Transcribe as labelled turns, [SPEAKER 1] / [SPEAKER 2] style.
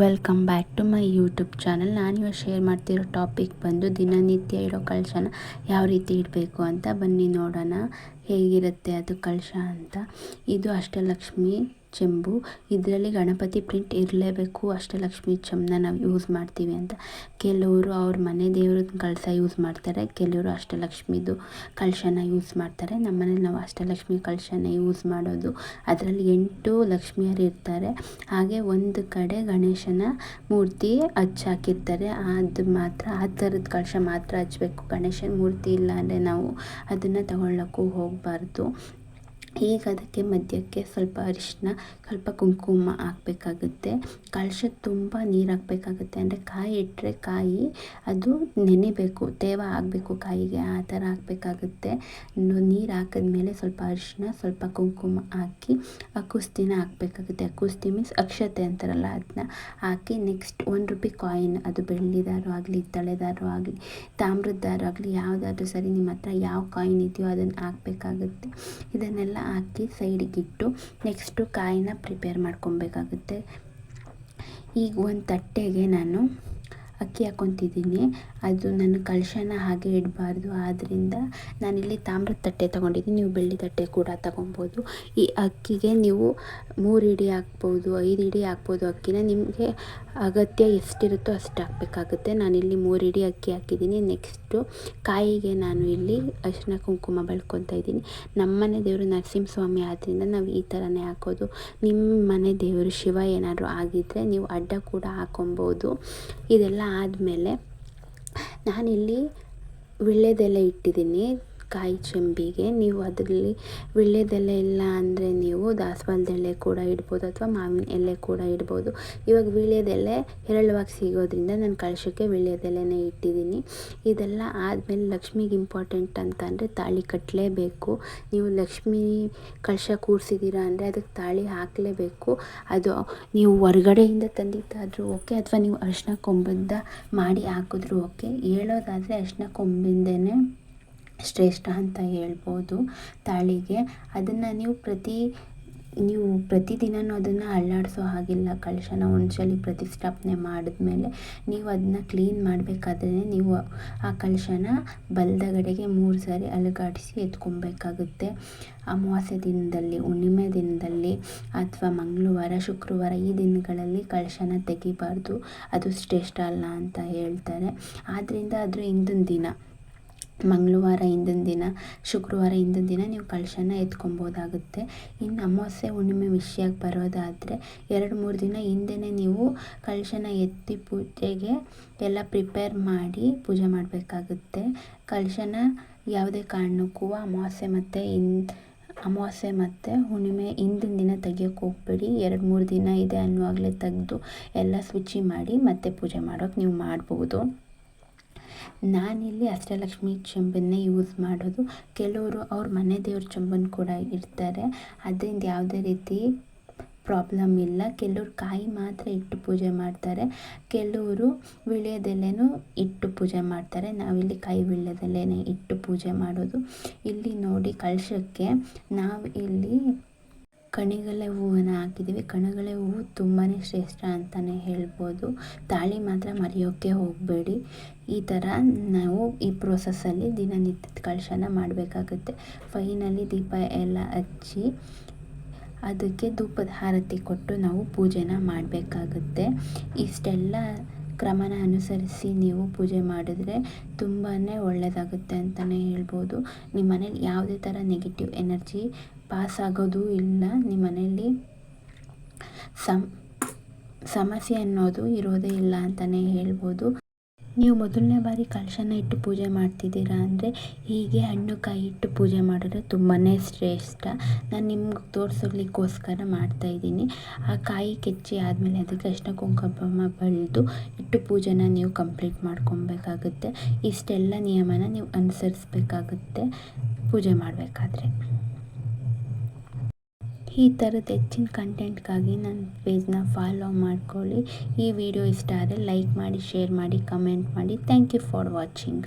[SPEAKER 1] Welcome back to my YouTube channel ನಾನು ಇವಾಗ share ಮಾಡ್ತಿರೋ ಟಾಪಿಕ್ ಬಂದು ದಿನನಿತ್ಯ ಇಡೋ ಕಳಶನ ಯಾವ ರೀತಿ ಇಡಬೇಕು ಅಂತ ಬನ್ನಿ ನೋಡೋಣ. ಹೇಗಿರುತ್ತೆ ಅದು ಕಳಶ ಅಂತ. ಇದು ಅಷ್ಟಲಕ್ಷ್ಮಿ ಚೆಂಬು. ಇದರಲ್ಲಿ ಗಣಪತಿ ಪ್ರಿಂಟ್ ಇರಲೇಬೇಕು ಅಷ್ಟಲಕ್ಷ್ಮಿ ಚೆಂಬನ್ನ ನಾವು ಯೂಸ್ ಮಾಡ್ತೀವಿ ಅಂತ. ಕೆಲವರು ಅವ್ರ ಮನೆ ದೇವ್ರದ್ದು ಕಳಶ ಯೂಸ್ ಮಾಡ್ತಾರೆ, ಕೆಲವರು ಅಷ್ಟಲಕ್ಷ್ಮಿದು ಕಳಶನ ಯೂಸ್ ಮಾಡ್ತಾರೆ. ನಮ್ಮ ಮನೇಲಿ ನಾವು ಅಷ್ಟಲಕ್ಷ್ಮಿ ಕಳಶನ ಯೂಸ್ ಮಾಡೋದು. ಅದರಲ್ಲಿ ಎಂಟು ಲಕ್ಷ್ಮಿಯರು ಇರ್ತಾರೆ. ಹಾಗೆ ಒಂದು ಕಡೆ ಗಣೇಶನ ಮೂರ್ತಿ ಹಚ್ಚಾಕಿರ್ತಾರೆ ಅದು ಮಾತ್ರ, ಆ ಥರದ ಕಳಶ ಮಾತ್ರ ಹಚ್ಚಬೇಕು ಗಣೇಶನ ಮೂರ್ತಿ ಇಲ್ಲ ಅಂದರೆ ನಾವು ಅದನ್ನು ತಗೊಳ್ಳೋಕ್ಕೂ ಹೋಗಬಾರ್ದು. ಈಗ ಅದಕ್ಕೆ ಮಧ್ಯಕ್ಕೆ ಸ್ವಲ್ಪ ಅರಿಶಿನ ಸ್ವಲ್ಪ ಕುಂಕುಮ ಹಾಕ್ಬೇಕಾಗುತ್ತೆ. ಕಳಶ ತುಂಬ ನೀರು ಹಾಕಬೇಕಾಗುತ್ತೆ. ಅಂದರೆ ಕಾಯಿ ಇಟ್ಟರೆ ಕಾಯಿ, ಅದು ನೆನೆಬೇಕು. ತೇವ ಆಗಬೇಕು ಕಾಯಿಗೆ, ಆ ಥರ ಹಾಕಬೇಕಾಗುತ್ತೆ. ನೀರು ಹಾಕಿದ್ಮೇಲೆ ಸ್ವಲ್ಪ ಅರಿಶಿನ ಸ್ವಲ್ಪ ಕುಂಕುಮ ಹಾಕಿ ಅಕುಸ್ತಿನ ಹಾಕ್ಬೇಕಾಗುತ್ತೆ. ಅಕುಸ್ತಿ ಮೀನ್ಸ್ ಅಕ್ಷತೆ ಅಂತಾರಲ್ಲ ಅದನ್ನ ಹಾಕಿ ನೆಕ್ಸ್ಟ್ ಒಂದು ರುಪಿ ಕಾಯಿನ್ ಅದು ಬೆಳ್ಳಿದಾರು ಆಗಲಿ ತಳೆದಾರು ಆಗಲಿ ತಾಮ್ರದ್ದಾರು ಆಗಲಿ, ಯಾವುದಾದ್ರೂ ಸರಿ ನಿಮ್ಮ ಹತ್ರ ಯಾವ ಕಾಯಿನ್ ಇದೆಯೋ ಅದನ್ನು ಹಾಕ್ಬೇಕಾಗುತ್ತೆ. ಇದನ್ನೆಲ್ಲ ಹಾಕಿ ಸೈಡಿಗಿಟ್ಟು ನೆಕ್ಸ್ಟು ಕಾಯಿನ ಪ್ರಿಪೇರ್ ಮಾಡ್ಕೊಬೇಕಾಗುತ್ತೆ. ಈಗ ಒಂದು ತಟ್ಟೆಗೆ ನಾನು ಅಕ್ಕಿ ಹಾಕ್ಕೊತಿದ್ದೀನಿ ಅದು ನನ್ನ ಕಳಶನ ಹಾಗೆ ಇಡಬಾರ್ದು. ಆದ್ದರಿಂದ ನಾನಿಲ್ಲಿ ತಾಮ್ರದ ತಟ್ಟೆ ತೊಗೊಂಡಿದ್ದೀನಿ. ನೀವು ಬೆಳ್ಳಿ ತಟ್ಟೆ ಕೂಡ ತೊಗೊಬೋದು. ಈ ಅಕ್ಕಿಗೆ ನೀವು ಮೂರು ಇಡಿ ಹಾಕ್ಬೋದು, ಐದು ಇಡಿ ಹಾಕ್ಬೋದು ಅಕ್ಕಿನ. ನಿಮಗೆ ಅಗತ್ಯ ಎಷ್ಟಿರುತ್ತೋ ಅಷ್ಟು ಹಾಕಬೇಕಾಗುತ್ತೆ. ನಾನಿಲ್ಲಿ ಮೂರು ಇಡಿ ಅಕ್ಕಿ ಹಾಕಿದ್ದೀನಿ. ನೆಕ್ಸ್ಟು ಕಾಯಿಗೆ ನಾನು ಇಲ್ಲಿ ಅರಿಶಿನ ಕುಂಕುಮ ಬಳ್ಕೊತಾ ಇದ್ದೀನಿ. ನಮ್ಮನೆ ದೇವರು ನರಸಿಂಹಸ್ವಾಮಿ ಆದ್ದರಿಂದ ನಾವು ಈ ಥರನೇ ಹಾಕೋದು. ನಿಮ್ಮ ಮನೆ ದೇವರು ಶಿವ ಏನಾದರೂ ಆಗಿದ್ದರೆ ನೀವು ಅಡ್ಡ ಕೂಡ ಹಾಕೊಬೋದು. ಇದೆಲ್ಲ ಆದಮೇಲೆ ನಾನಿಲ್ಲಿ ವೀಳ್ಯದೆಲೆ ಇಟ್ಟಿದ್ದೀನಿ. ಕಾಯಿ ಚೆಂಬಿಗೆ ನೀವು ಅದರಲ್ಲಿ ವೀಳ್ಯದೆಲೆ ಇಲ್ಲ ಅಂದರೆ ನೀವು ದಾಸವಾಳದ ಎಲೆ ಕೂಡ ಇಡ್ಬೋದು ಅಥವಾ ಮಾವಿನ ಎಲೆ ಕೂಡ ಇಡ್ಬೋದು. ಇವಾಗ ವೀಳ್ಯದೆಲೆ ಹೇರಳವಾಗಿ ಸಿಗೋದ್ರಿಂದ ನಾನು ಕಳಶಕ್ಕೆ ವೀಳ್ಯದೆಲೆನೇ ಇಟ್ಟಿದ್ದೀನಿ. ಇದೆಲ್ಲ ಆದಮೇಲೆ ಲಕ್ಷ್ಮಿಗೆ ಇಂಪಾರ್ಟೆಂಟ್ ಅಂತ ಅಂದರೆ ತಾಳಿ ಕಟ್ಟಲೇಬೇಕು ನೀವು ಲಕ್ಷ್ಮಿ ಕಳಶ ಕೂರಿಸಿದ್ದೀರಾ ಅಂದರೆ ಅದಕ್ಕೆ ತಾಳಿ ಹಾಕಲೇಬೇಕು. ಅದು ನೀವು ಹೊರಗಡೆಯಿಂದ ತಂದಿದ್ದಾದರೂ ಓಕೆ, ಅಥವಾ ನೀವು ಅರಿಶಿನ ಕೊಂಬಿಂದ ಮಾಡಿ ಹಾಕಿದ್ರು ಓಕೆ. ಹೇಳೋದಾದರೆ ಅರಿಶಿನ ಕೊಂಬಿಂದನೇ ಶ್ರೇಷ್ಠ ಅಂತ ಹೇಳ್ಬೋದು ತಾಳಿಗೆ. ಅದನ್ನು ನೀವು ಪ್ರತಿ, ನೀವು ಪ್ರತಿದಿನವೂ ಅದನ್ನು ಅಲ್ಲಾಡಿಸೋ ಹಾಗಿಲ್ಲ. ಕಳಶನ ಒಂದ್ಸಲ ಪ್ರತಿಷ್ಠಾಪನೆ ಮಾಡಿದ್ಮೇಲೆ ನೀವು ಅದನ್ನ ಕ್ಲೀನ್ ಮಾಡಬೇಕಾದ್ರೆ ನೀವು ಆ ಕಳಶನ ಬಲದಗಡೆಗೆ ಮೂರು ಸಾರಿ ಅಲುಗಾಡಿಸಿ ಎತ್ಕೊಬೇಕಾಗುತ್ತೆ. ಅಮಾವಾಸ್ಯೆ ದಿನದಲ್ಲಿ, ಹುಣ್ಣಿಮೆ ದಿನದಲ್ಲಿ ಅಥವಾ ಮಂಗಳವಾರ, ಶುಕ್ರವಾರ ಈ ದಿನಗಳಲ್ಲಿ ಕಳಶನ ತೆಗಿಬಾರ್ದು. ಅದು ಶ್ರೇಷ್ಠ ಅಲ್ಲ ಅಂತ ಹೇಳ್ತಾರೆ. ಆದ್ದರಿಂದ ಅದು ಹಿಂದಿನ ದಿನ. ಮಂಗಳವಾರ ಹಿಂದಿನ ದಿನ, ಶುಕ್ರವಾರ ಹಿಂದಿನ ದಿನ ನೀವು ಕಳಶನ ಎತ್ಕೊಬೋದಾಗುತ್ತೆ. ಇನ್ನು ಅಮಾವಾಸ್ಯೆ ಹುಣ್ಣಿಮೆ ವಿಷಯಕ್ಕೆ ಬರೋದಾದರೆ ಎರಡು ಮೂರು ದಿನ ಹಿಂದೆನೇ ನೀವು ಕಳಶನ ಎತ್ತಿ ಪೂಜೆಗೆ ಎಲ್ಲ ಪ್ರಿಪೇರ್ ಮಾಡಿ ಪೂಜೆ ಮಾಡಬೇಕಾಗುತ್ತೆ. ಕಳಶನ ಯಾವುದೇ ಕಾರಣಕ್ಕೂ ಅಮಾವಾಸ್ಯೆ ಮತ್ತು ಇನ್, ಅಮಾವಾಸ್ಯೆ ಮತ್ತು ಹುಣ್ಣಿಮೆ ಹಿಂದಿನ ದಿನ ತೆಗಿಯೋಕ್ಕೆ ಹೋಗ್ಬೇಡಿ. ಎರಡು ಮೂರು ದಿನ ಇದೆ ಅನ್ನುವಾಗಲೇ ತೆಗೆದು ಎಲ್ಲ ಶುಚಿ ಮಾಡಿ ಮತ್ತೆ ಪೂಜೆ ಮಾಡೋಕ್ಕೆ ನೀವು ಮಾಡ್ಬೋದು. ನಾನಿಲ್ಲಿ ಅಷ್ಟಲಕ್ಷ್ಮಿ ಚೆಂಬನ್ನೇ ಯೂಸ್ ಮಾಡೋದು. ಕೆಲವರು ಅವ್ರ ಮನೆ ದೇವ್ರ ಚೆಂಬನ್ ಕೂಡ ಇರ್ತಾರೆ ಅದರಿಂದ ಯಾವುದೇ ರೀತಿ ಪ್ರಾಬ್ಲಮ್ ಇಲ್ಲ. ಕೆಲವ್ರು ಕಾಯಿ ಮಾತ್ರ ಇಟ್ಟು ಪೂಜೆ ಮಾಡ್ತಾರೆ. ಕೆಲವರು ವೀಳ್ಯದೆಲೆನೂ ಇಟ್ಟು ಪೂಜೆ ಮಾಡ್ತಾರೆ. ನಾವಿಲ್ಲಿ ಕಾಯಿ ವಿಳ್ಯದೆಲೆನೇ ಇಟ್ಟು ಪೂಜೆ ಮಾಡೋದು. ಇಲ್ಲಿ ನೋಡಿ ಕಳಶಕ್ಕೆ ನಾವು ಇಲ್ಲಿ ಕಣಿಗಲೆ ಹೂವನ್ನು ಹಾಕಿದ್ದೀವಿ. ಕಣಗಲೆ ಹೂವು ತುಂಬಾ ಶ್ರೇಷ್ಠ ಅಂತಲೇ ಹೇಳ್ಬೋದು. ತಾಳಿ ಮಾತ್ರ ಮರೆಯೋಕ್ಕೆ ಹೋಗಬೇಡಿ. ಈ ಥರ ನಾವು ಈ ಪ್ರೋಸೆಸ್ಸಲ್ಲಿ ದಿನನಿತ್ಯದ ಕಳಶನ ಮಾಡಬೇಕಾಗುತ್ತೆ. ಫೈನಲಿ ದೀಪ ಎಲ್ಲ ಹಚ್ಚಿ ಅದಕ್ಕೆ ಧೂಪದ ಹಾರತಿ ಕೊಟ್ಟು ನಾವು ಪೂಜೆನ ಮಾಡಬೇಕಾಗುತ್ತೆ. ಇಷ್ಟೆಲ್ಲ ಕ್ರಮನ ಅನುಸರಿಸಿ ನೀವು ಪೂಜೆ ಮಾಡಿದ್ರೆ ತುಂಬಾ ಒಳ್ಳೆಯದಾಗುತ್ತೆ ಅಂತಲೇ ಹೇಳ್ಬೋದು. ನಿಮ್ಮ ಮನೇಲಿ ಯಾವುದೇ ಥರ ನೆಗೆಟಿವ್ ಎನರ್ಜಿ ಪಾಸ್ ಆಗೋದು ಇಲ್ಲ. ನಿಮ್ಮ ಮನೆಯಲ್ಲಿ ಸಮ್ ಸಮಸ್ಯೆ ಅನ್ನೋದು ಇರೋದೇ ಇಲ್ಲ ಅಂತಲೇ ಹೇಳ್ಬೋದು. ನೀವು ಮೊದಲನೇ ಬಾರಿ ಕಳಶನ ಇಟ್ಟು ಪೂಜೆ ಮಾಡ್ತಿದ್ದೀರಾ ಅಂದರೆ ಹೀಗೆ ಹಣ್ಣು ಕಾಯಿ ಇಟ್ಟು ಪೂಜೆ ಮಾಡಿದ್ರೆ ತುಂಬಾ ಶ್ರೇಷ್ಠ. ನಾನು ನಿಮ್ಗೆ ತೋರಿಸಲಿಕ್ಕೋಸ್ಕರ ಮಾಡ್ತಾಯಿದ್ದೀನಿ ಆ ಕಾಯಿ ಕೆಚ್ಚಿ ಆದಮೇಲೆ ಅದಕ್ಕೆ ಕೃಷ್ಣ ಕುಂಕುಮ ಬಳಿದು ಇಟ್ಟು ಪೂಜೆನ ನೀವು ಕಂಪ್ಲೀಟ್ ಮಾಡ್ಕೊಬೇಕಾಗುತ್ತೆ. ಇಷ್ಟೆಲ್ಲ ನಿಯಮನ ನೀವು ಅನುಸರಿಸ್ಬೇಕಾಗುತ್ತೆ. ಪೂಜೆ ಮಾಡಬೇಕಾದ್ರೆ. ಈ ಥರದ ಹೆಚ್ಚಿನ ಕಂಟೆಂಟ್ಗಾಗಿ ನನ್ನ ಪೇಜ್ನ ಫಾಲೋ ಮಾಡ್ಕೊಳ್ಳಿ. ಈ ವಿಡಿಯೋ ಇಷ್ಟ ಆದರೆ ಲೈಕ್ ಮಾಡಿ ಶೇರ್ ಮಾಡಿ ಕಮೆಂಟ್ ಮಾಡಿ. Thank you for watching